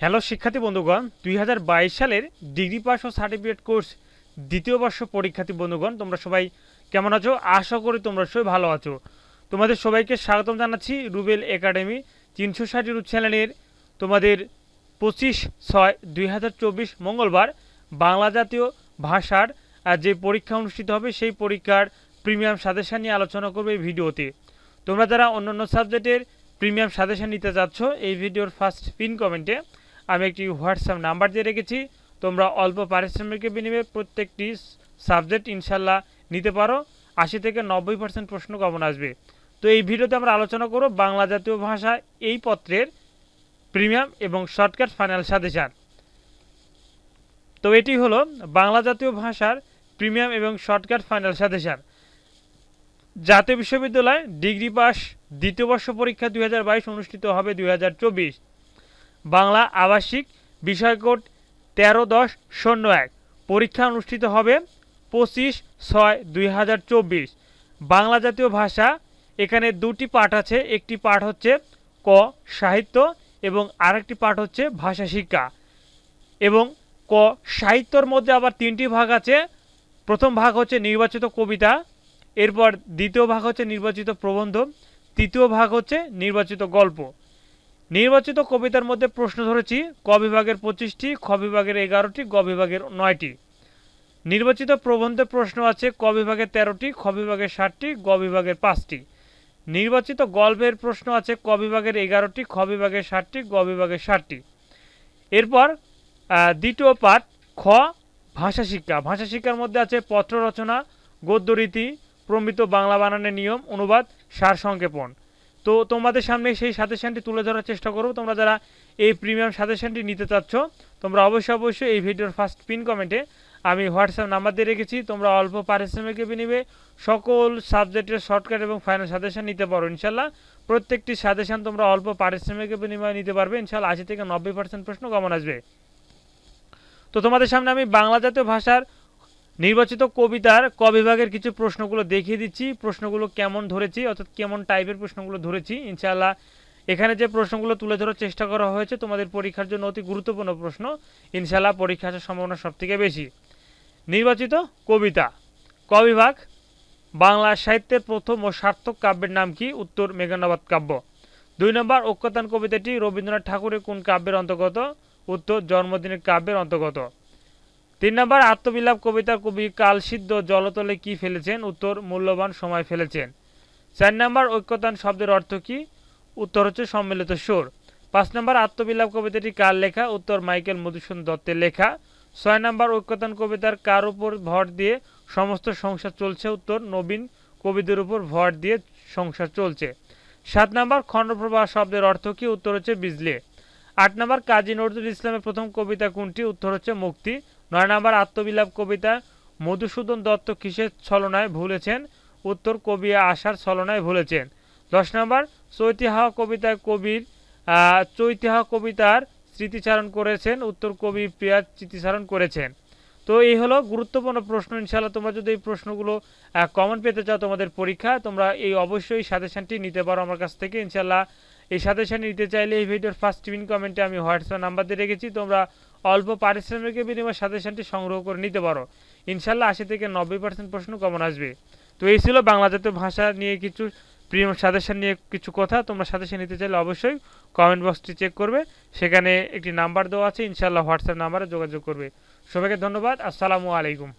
Hello শিক্ষার্থী বন্ধুগণ, দুই হাজার বাইশ সালের ডিগ্রি পাস ও সার্টিফিকেট কোর্স দ্বিতীয় বর্ষ পরীক্ষার্থী বন্ধুগণ, তোমরা সবাই কেমন আছো? আশা করি তোমরা সবাই ভালো আছো। তোমাদের সবাইকে স্বাগতম জানাচ্ছি রুবেল একাডেমি তিনশো ষাট ইউটিউব চ্যানেলের তোমাদের পঁচিশ ছয় দুই মঙ্গলবার বাংলা জাতীয় ভাষার যে পরীক্ষা অনুষ্ঠিত হবে সেই পরীক্ষার প্রিমিয়াম সাজেশন নিয়ে আলোচনা করবে এই ভিডিওতে। তোমরা যারা অন্যান্য সাবজেক্টের প্রিমিয়াম সাজেশন নিতে চাচ্ছ এই ভিডিওর ফার্স্ট পিন কমেন্টে আমি একটি হোয়াটসঅ্যাপ নাম্বার দিয়ে রেখেছি। তোমরা অল্প পারিশ্রমিকের বিনিময়ে প্রত্যেকটি সাবজেক্ট ইনশাল্লাহ নিতে পারো। আশি থেকে নব্বই পার্সেন্ট প্রশ্ন কমন আসবে। তো এই ভিডিওতে আমরা আলোচনা করব বাংলা জাতীয় ভাষা এই পত্রের প্রিমিয়াম এবং শর্টকাট ফাইনাল সাজেশন। তো এটি হলো বাংলা জাতীয় ভাষার প্রিমিয়াম এবং শর্টকাট ফাইনাল সাজেশন। জাতীয় বিশ্ববিদ্যালয় ডিগ্রি পাস দ্বিতীয় বর্ষ পরীক্ষা দুই হাজার বাইশ অনুষ্ঠিত হবে দুই হাজার চব্বিশ। বাংলা আবাসিক বিষয়কোড তেরো দশ শূন্য এক। পরীক্ষা অনুষ্ঠিত হবে পঁচিশ ছয় দুই বাংলা জাতীয় ভাষা, এখানে দুটি পাঠ আছে। একটি পাঠ হচ্ছে ক, সাহিত্য এবং আরেকটি পাঠ হচ্ছে ভাষা শিক্ষা। এবং ক, সাহিত্যর মধ্যে আবার তিনটি ভাগ আছে। প্রথম ভাগ হচ্ছে নির্বাচিত কবিতা, এরপর দ্বিতীয় ভাগ হচ্ছে নির্বাচিত প্রবন্ধ, তৃতীয় ভাগ হচ্ছে নির্বাচিত গল্প। নির্বাচিত কবিতার মধ্যে প্রশ্ন ধরেছি, ক বিভাগের পঁচিশটি, খ বিভাগের এগারোটি, গ বিভাগের নয়টি। নির্বাচিত প্রবন্ধে প্রশ্ন আছে, ক বিভাগের তেরোটি, খ বিভাগের ষাটটি, গ বিভাগের পাঁচটি। নির্বাচিত গল্পের প্রশ্ন আছে, ক বিভাগের এগারোটি, খ বিভাগের ষাটটি, গ বিভাগের ষাটটি। এরপর দ্বিতীয় পাঠ, খ, ভাষা শিক্ষা। ভাষা শিক্ষার মধ্যে আছে পত্র রচনা গদ্যরীতি প্রমিত বাংলা বানানের নিয়ম, অনুবাদ সার সংক্ষেপণ তো তোমাদের সামনে সেই সাজেশনটি তুলে ধরার চেষ্টা করব। তোমরা যারা এই প্রিমিয়াম সাজেশনটি নিতে চাচ্ছ, তোমরা অবশ্যই অবশ্যই এই ভিডিওর ফার্স্ট পিন কমেন্টে আমি হোয়াটসঅ্যাপ নাম্বার দিয়ে রেখেছি। তোমরা অল্প পারিশ্রমিকের নিবে, সকল সাবজেক্টের শর্টকাট এবং ফাইনাল সাজেশান নিতে পারো ইনশাল্লাহ। প্রত্যেকটি সাজেশন তোমরা অল্প পারিশ্রমিকের বিনিময়ে নিতে পারবে। ইনশাল্লাহ আশি থেকে নব্বই পার্সেন্ট প্রশ্ন কমন আসবে। তো তোমাদের সামনে আমি বাংলা জাতীয় ভাষার নির্বাচিত কবিতার ক বিভাগের কিছু প্রশ্নগুলো দেখিয়ে দিচ্ছি। প্রশ্নগুলো কেমন ধরেছি, অর্থাৎ কেমন টাইপের প্রশ্নগুলো ধরেছি, ইনশাআল্লাহ এখানে যে প্রশ্নগুলো তুলে ধরার চেষ্টা করা হয়েছে, তোমাদের পরীক্ষার জন্য অতি গুরুত্বপূর্ণ প্রশ্ন। ইনশাআল্লাহ পরীক্ষা আসার সম্ভাবনা সব থেকে বেশি। নির্বাচিত কবিতা। ক বিভাগ, বাংলা সাহিত্যের প্রথম ও সার্থক কাব্যের নাম কি? উত্তর, মেঘানাবাদ কাব্য। দুই নম্বর ঐক্যতান কবিতাটি রবীন্দ্রনাথ ঠাকুরের কোন কাব্যের অন্তর্গত? উত্তর, জন্মদিনের কাব্যের অন্তর্গত। তিন নম্বর, আত্মবিলাপ কবিতার কবি কালসিদ্ধ জলতলে কি ফেলেছেন? উত্তর, মূল্যবান সময় ফেলেছেন। চার নম্বর, ঐক্যতান শব্দের অর্থ কি? উত্তর হচ্ছে সম্মিলিত সুর। পাঁচ নম্বর, আত্মবিলাপ কবিতাটি কার লেখা? উত্তর, মাইকেল মধুসূদন দত্তের লেখা। ছয় নম্বর, ঐক্যতান কবিতার কার উপর ভর দিয়ে সমস্ত সংসার চলছে? উত্তর, নবীন কবিদের উপর ভর দিয়ে সংসার চলছে। সাত নম্বর খণ্ডপ্রভা শব্দের অর্থ কি? উত্তর হচ্ছে বিজলি। আট নম্বর, কাজী নজরুল ইসলামের প্রথম কবিতা কোনটি? উত্তর হচ্ছে মুক্তি। নয় নম্বর আত্মবিলাপ কবিতা, মধুসূদন দত্ত কিসের ছলনায় ভুলেছেন? উত্তর, কবি আশার ছলনায় ভুলেছেন। দশ নম্বর চৈতিহাহ কবিতায় কবির চৈতিহাহ কবিতার স্মৃতিচারণ করেছেন। উত্তর, কবি প্রিয়া স্মৃতিচারণ করেছেন। তো এই হলো গুরুত্বপূর্ণ প্রশ্ন। ইনশাআল্লাহ তোমরা যদি এই প্রশ্নগুলো কমন পেতে চাও তোমাদের পরীক্ষা, তোমরা এই অবশ্যই সাজেশনটি নিতে পারো আমার কাছ থেকে। ইনশাআল্লাহ এই সাজেশন নিতে চাইলে এই ভিডিওর ফার্স্ট টিভিন কমেন্টে আমি হোয়াটসঅ্যাপ নাম্বার দিয়ে রেখেছি। তোমরা অল্প পারিশ্রমিকের বিনিময়ে সাজেশনটি সংগ্রহ করে নিতে পারো। ইনশাল্লাহ আশি থেকে নব্বই পার্সেন্ট প্রশ্ন কমন আসবে। তো এই ছিল বাংলা জাতীয় ভাষা নিয়ে কিছু প্রিয় সাজেশন নিয়ে কিছু কথা। তোমরা সাজেশন নিতে চাইলে অবশ্যই কমেন্ট বক্সটি চেক করবে। সেখানে একটি নাম্বার দেওয়া আছে। ইনশাল্লাহ হোয়াটসঅ্যাপ নাম্বারে যোগাযোগ করবে। সবাইকে ধন্যবাদ। আসসালামু আলাইকুম।